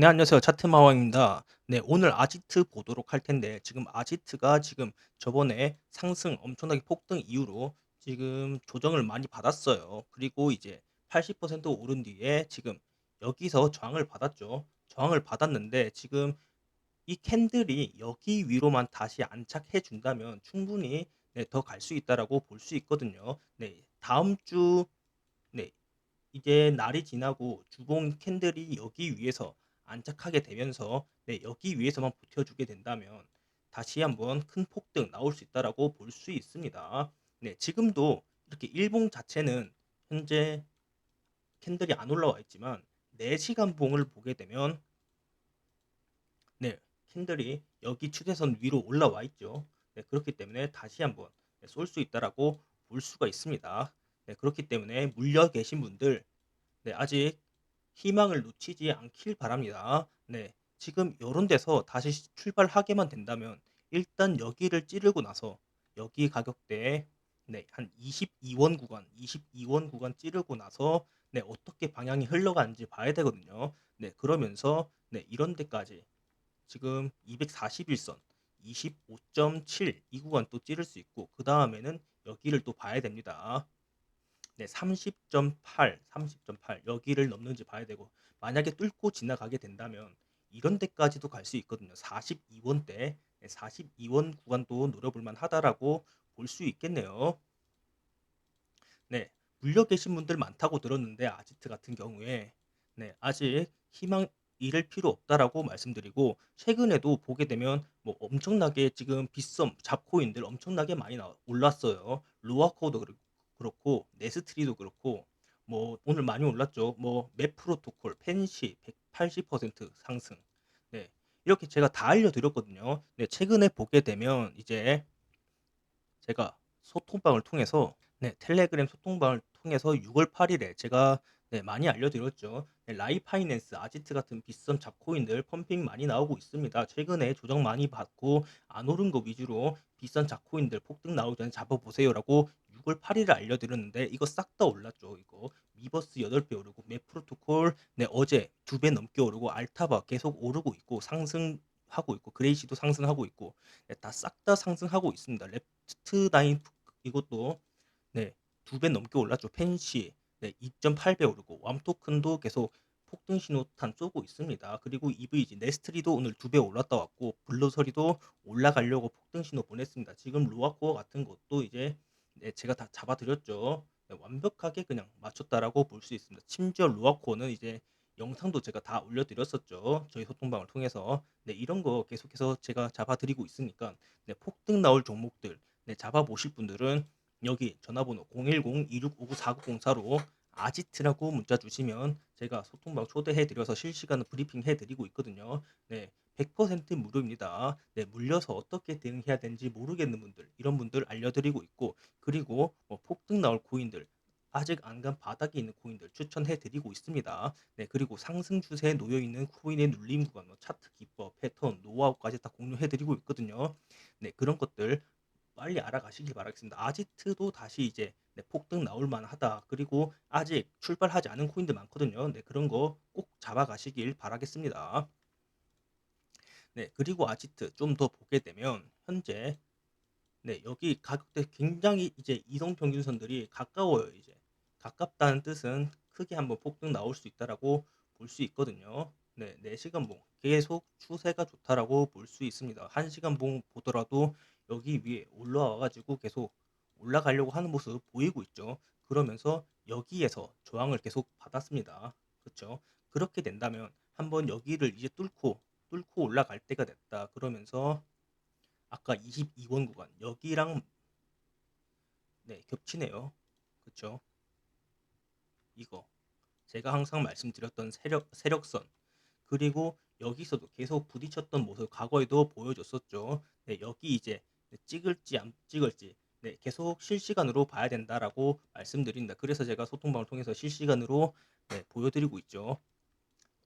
네, 안녕하세요. 차트마왕입니다. 네, 오늘 아지트 보도록 할 텐데, 지금 아지트가 지금 저번에 상승 엄청나게 폭등 이후로 지금 조정을 많이 받았어요. 그리고 이제 80% 오른 뒤에 지금 여기서 저항을 받았죠. 저항을 받았는데, 지금 이 캔들이 여기 위로만 다시 안착해 준다면 충분히 네, 더 갈 수 있다라고 볼 수 있거든요. 네, 다음 주, 네, 이제 날이 지나고 주봉 캔들이 여기 위에서 안착하게 되면서 네, 여기 위에서만 버텨주게 된다면 다시 한번 큰 폭등 나올 수 있다라고 볼 수 있습니다. 네, 지금도 이렇게 일봉 자체는 현재 캔들이 안 올라와 있지만 4시간 봉을 보게 되면 네, 캔들이 여기 추세선 위로 올라와 있죠. 네, 그렇기 때문에 다시 한번 네, 쏠수 있다라고 볼 수가 있습니다. 네, 그렇기 때문에 물려 계신 분들 네, 아직 희망을 놓치지 않길 바랍니다. 네, 지금 요런 데서 다시 시 출발하게만 된다면 일단 여기를 찌르고 나서 여기 가격대에 네, 한 22원 구간, 22원 구간 찌르고 나서 네, 어떻게 방향이 흘러가는지 봐야 되거든요. 네, 그러면서 네, 이런 데까지 지금 241선 25.7 이 구간 또 찌를 수 있고 그 다음에는 여기를 또 봐야 됩니다. 네, 30.8, 30.8 여기를 넘는지 봐야 되고 만약에 뚫고 지나가게 된다면 이런 데까지도 갈 수 있거든요. 42원대, 42원 구간도 노려볼 만하다라고 볼 수 있겠네요. 네, 물려 계신 분들 많다고 들었는데 아지트 같은 경우에 네, 아직 희망 잃을 필요 없다라고 말씀드리고 최근에도 보게 되면 뭐 엄청나게 지금 빗썸 잡코인들 엄청나게 많이 나 올랐어요. 루아코도 그렇고 네스트리도 그렇고 뭐 오늘 많이 올랐죠. 뭐 맵 프로토콜, 펜시 180% 상승. 네. 이렇게 제가 다 알려드렸거든요. 네, 최근에 보게 되면 이제 제가 소통방을 통해서 네, 텔레그램 소통방을 통해서 6월 8일에 제가 네, 많이 알려드렸죠. 네, 라이파이낸스, 아지트 같은 비싼 잡코인들 펌핑 많이 나오고 있습니다. 최근에 조정 많이 받고 안 오른 거 위주로 비싼 잡코인들 폭등 나오기 전에 잡아보세요라고 6월 8일에 알려드렸는데 이거 싹 다 올랐죠. 이거 미버스 8배 오르고 맵 프로토콜 네, 어제 2배 넘게 오르고 알타바 계속 오르고 있고 상승 하고 있고 그레이시도 상승하고 있고 네, 다싹 다 상승하고 있습니다. 랩트 나인 이것도 네, 2배 넘게 올랐죠. 펜시 네, 2.8배 오르고 왬토큰도 계속 폭등 신호탄 쏘고 있습니다. 그리고 EVG 네스트리도 오늘 2배 올랐다 왔고 블루서리도 올라가려고 폭등 신호 보냈습니다. 지금 루아코어 같은 것도 이제 네, 제가 다 잡아드렸죠. 네, 완벽하게 그냥 맞췄다라고 볼 수 있습니다. 심지어 루아코어는 이제 영상도 제가 다 올려드렸었죠. 저희 소통방을 통해서 네, 이런 거 계속해서 제가 잡아드리고 있으니까 네, 폭등 나올 종목들 네, 잡아보실 분들은 여기 전화번호 010-2659-4904로 아지트라고 문자 주시면 제가 소통방 초대해 드려서 실시간 브리핑 해 드리고 있거든요. 네. 100% 무료입니다. 네, 물려서 어떻게 대응해야 되는지 모르겠는 분들, 이런 분들 알려드리고 있고, 그리고 뭐 폭등 나올 코인들, 아직 안 간 바닥에 있는 코인들 추천해 드리고 있습니다. 네, 그리고 상승 추세에 놓여 있는 코인의 눌림 구간, 뭐 차트 기법, 패턴, 노하우까지 다 공유해 드리고 있거든요. 네, 그런 것들 빨리 알아가시길 바라겠습니다. 아지트도 다시 이제 네, 폭등 나올 만하다. 그리고 아직 출발하지 않은 코인들 많거든요. 네, 그런 거 꼭 잡아가시길 바라겠습니다. 네, 그리고 아지트 좀 더 보게 되면 현재 네, 여기 가격대 굉장히 이제 이동 평균선들이 가까워요, 이제. 가깝다는 뜻은 크게 한번 폭등 나올 수 있다라고 볼 수 있거든요. 네, 4시간 봉 계속 추세가 좋다라고 볼 수 있습니다. 1시간 봉 보더라도 여기 위에 올라와 가지고 계속 올라가려고 하는 모습 보이고 있죠. 그러면서 여기에서 저항을 계속 받았습니다. 그렇죠? 그렇게 된다면 한번 여기를 이제 뚫고 뚫고 올라갈 때가 됐다. 그러면서 아까 22원 구간 여기랑 네, 겹치네요. 그렇죠? 이거 제가 항상 말씀드렸던 세력 세력선 그리고 여기서도 계속 부딪혔던 모습 과거에도 보여줬었죠. 네, 여기 이제 네, 찍을지 안 찍을지 네, 계속 실시간으로 봐야 된다라고 말씀드린다. 그래서 제가 소통방을 통해서 실시간으로 네, 보여드리고 있죠.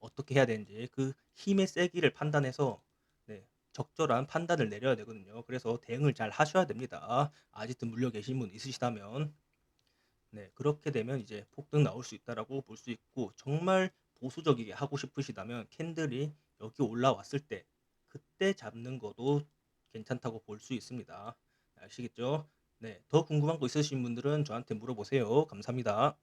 어떻게 해야 되는지 그 힘의 세기를 판단해서 네, 적절한 판단을 내려야 되거든요. 그래서 대응을 잘 하셔야 됩니다. 아직도 물려 계신 분 있으시다면 네, 그렇게 되면 이제 폭등 나올 수 있다라고 볼 수 있고 정말 보수적이게 하고 싶으시다면 캔들이 여기 올라왔을 때 그때 잡는 것도 괜찮다고 볼 수 있습니다. 아시겠죠? 네. 더 궁금한 거 있으신 분들은 저한테 물어보세요. 감사합니다.